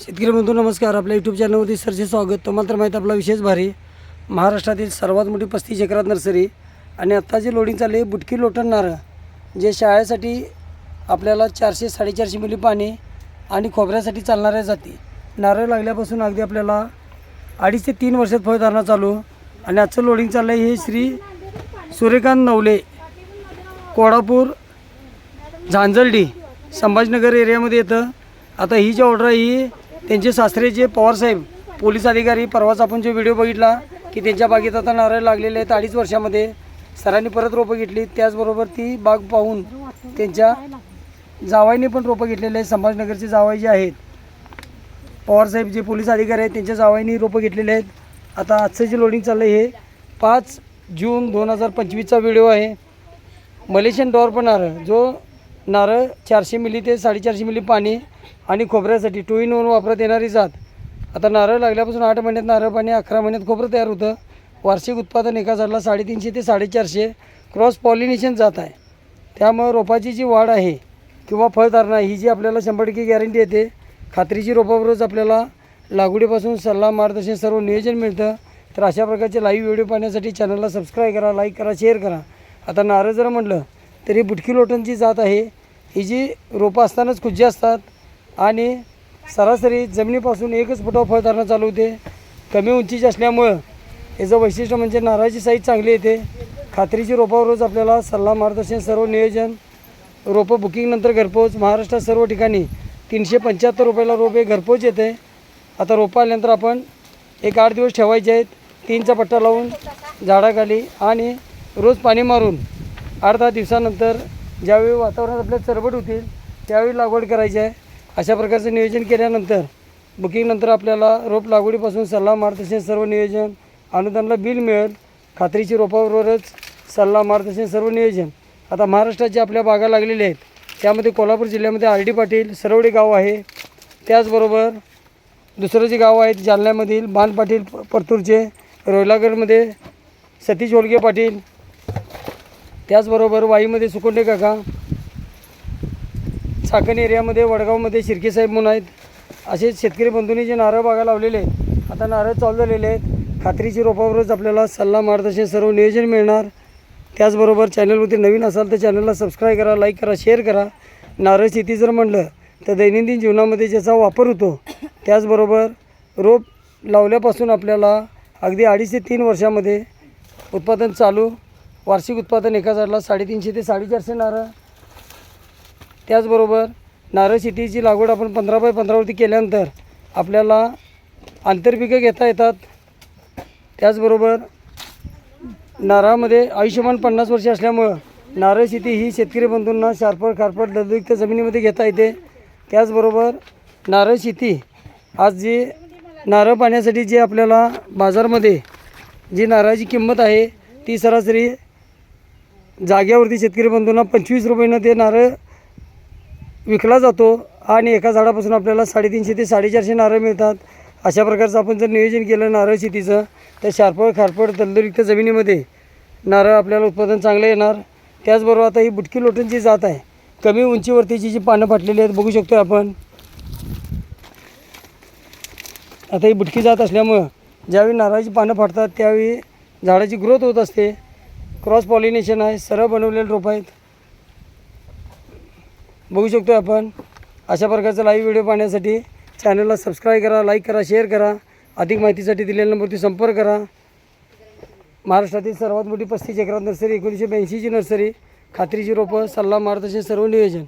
शेतकरी बंधू नमस्कार. आपल्या यूट्यूब चॅनलवरती सरचे स्वागत. तुम्हाला तर माहीत आपला विशेष भारी. महाराष्ट्रातील सर्वात मोठी पस्तीस एकरात नर्सरी आणि आत्ता जे लोडिंग चालले बुटकी लोटण नारळ जे शाळेसाठी आपल्याला चारशे साडेचारशे मिली पाणी आणि खोबऱ्यासाठी चालणाऱ्या जाती. नारळ लागल्यापासून अगदी आपल्याला अडीच ते तीन वर्षात फळधारणा चालू. आणि आजचं लोडिंग चाललं आहे हे श्री सूर्यकांत नवले कोडापूर झांजर्डी संभाजीनगर एरियामध्ये येतं. आता ही जी ऑर्डर आहे ही त्यांचे सासरे जे पवारसाहेब पोलीस अधिकारी परवाच आपण जो व्हिडिओ बघितला की त्यांच्या बागेत आता नारळ लागलेले आहेत अडीच वर्षामध्ये. सरांनी परत रोपं घेतली त्याचबरोबर ती बाग पाहून त्यांच्या जावाईने पण रोपं घेतलेले आहेत संभाजनगरचे जावाई जे आहेत. पवारसाहेब जे पोलीस अधिकारी आहेत त्यांच्या जावाईनी रोपं घेतलेले आहेत. आता आजचं जे लोडिंग चाललं आहे हे पाच जून दोन हजार पंचवीसचा व्हिडिओ आहे. मलेशियन डॉर पण नारळ जो नारळ चारशे मिली ते साडेचारशे मिली पाणी आणि खोबऱ्यासाठी टू इन वन वापरत येणारी जात. आता नारळ लागल्यापासून आठ महिन्यात नारळ पाणी अकरा महिन्यात खोबरं तयार होतं. वार्षिक उत्पादन एका झाडाला साडेतीनशे ते साडेचारशे क्रॉस पॉलिनेशन जात आहे. त्यामुळं रोपाची जी वाढ आहे किंवा फळधारणा ही जी आपल्याला शंभर टक्के गॅरंटी येते खात्रीची रोपाबरोबरच आपल्याला लागवडीपासून सल्ला मार्गदर्शन सर्व नियोजन मिळतं. तर अशा प्रकारचे लाईव्ह व्हिडिओ पाहण्यासाठी चॅनलला सबस्क्राईब करा लाईक करा शेअर करा. आता नारळ जर म्हटलं तरी बुटकी लोटांची जात आहे. ही जी रोपं असतानाच कुज्जी असतात आणि सरासरी जमिनीपासून एकच फुटावर फळधारणा चालू होते. कमी उंचीची असल्यामुळं याचं वैशिष्ट्य म्हणजे नारळाची साईज चांगली येते. खात्रीची रोपावरच आपल्याला सल्ला मार्गदर्शन सर्व नियोजन रोपं बुकिंगनंतर घरपोच. महाराष्ट्रात सर्व ठिकाणी तीनशे पंच्याहत्तर रुपयाला रोप हे घरपोच येते. आता रोपं आल्यानंतर आपण एक आठ दिवस ठेवायचे आहेत. तीनचा पट्टा लावून झाडाखाली आणि रोज पाणी मारून आठ दहा दिवसानंतर ज्यावेळी वातावरणात आपल्या चरबट होतील त्यावेळी लागवड करायची आहे. अशा प्रकारचं नियोजन केल्यानंतर बुकिंगनंतर आपल्याला रोप लागवडीपासून सल्ला मार्गदर्शन सर्व नियोजन अनुदानला बिल मिळेल. खात्रीची रोपाबरोबरच सल्ला मार्गदर्शन सर्व नियोजन. आता महाराष्ट्रात जे आपल्या बागा लागलेल्या आहेत त्यामध्ये कोल्हापूर जिल्ह्यामध्ये आर डी पाटील सरवडे गाव आहे. त्याचबरोबर दुसरं जे गाव आहेत जालन्यामधील बाण पाटील परतूरचे रोहिलागडमध्ये सतीश होलगे पाटील त्याचबरोबर वाईमध्ये सुकोंडे काका चाकण एरियामध्ये वडगावमध्ये शिर्केसाहेब म्हणून आहेत. असे शेतकरी बंधूंनी जे नारळ बागा लावलेले आहेत आता नारळ चालू झालेले आहेत. खात्रीची रोपावरच आपल्याला सल्ला मार्गदर्शन सर्व नियोजन मिळणार. त्याचबरोबर चॅनलवरती नवीन असाल तर चॅनलला सबस्क्राईब करा लाईक करा शेअर करा. नारळ शेती जर म्हणलं तर दैनंदिन जीवनामध्ये ज्याचा वापर होतो त्याचबरोबर रोप लावल्यापासून आपल्याला अगदी अडीच ते तीन वर्षामध्ये उत्पादन चालू वार्षिक उत्पादन एका झाडाला साडेतीनशे ते साडेचारशे नारळ त्याचबरोबर नारळ शेतीची लागवड आपण पंधरा बाय पंधरावरती केल्यानंतर आपल्याला आंतरपिकं घेता येतात. त्याचबरोबर नारळामध्ये आयुष्यमान पन्नास वर्षे असल्यामुळं नारळ शेती ही शेतकरी बंधूंना शारपट खारपट दलदुक्त जमिनीमध्ये घेता येते. त्याचबरोबर नारळ शेती आज जी नारळ पाण्यासाठी जे आपल्याला बाजारमध्ये जी नारळाची किंमत आहे ती सरासरी जाग्यावरती शेतकरी बंधूंना पंचवीस रुपयानं ते नारळ विकला जातो आणि एका झाडापासून आपल्याला साडेतीनशे ते साडेचारशे नारळ मिळतात. अशा प्रकारचं आपण जर नियोजन केलं नारळ शेतीचं तर शारपळ खारपड दलदलयुक्त जमिनीमध्ये नारळ आपल्याला उत्पादन चांगलं येणार. त्याचबरोबर आता ही बुटकी लोटनची जात आहे कमी उंचीवरतीची जी पानं फाटलेली आहेत बघू शकतो आपण. आता ही बुटकी जात असल्यामुळं ज्यावेळी नारळाची पानं फाटतात त्यावेळी झाडाची ग्रोथ होत असते. क्रॉस पॉलिनेशन आहे सरळ बनवलेले रोप आहेत. बघू शकतो आपण. अशा प्रकारचा लाईव्ह व्हिडिओ पाहण्यासाठी चॅनलला सबस्क्राईब करा लाईक करा शेअर करा. अधिक माहितीसाठी दिलेल्या नंबरवरती संपर्क करा. महाराष्ट्रातील सर्वात मोठी पस्तीस एकरात नर्सरी एकोणीसशे ब्याऐंशीची नर्सरी खात्रीची रोपं सल्ला मार्गदर्शन सर्व नियोजन.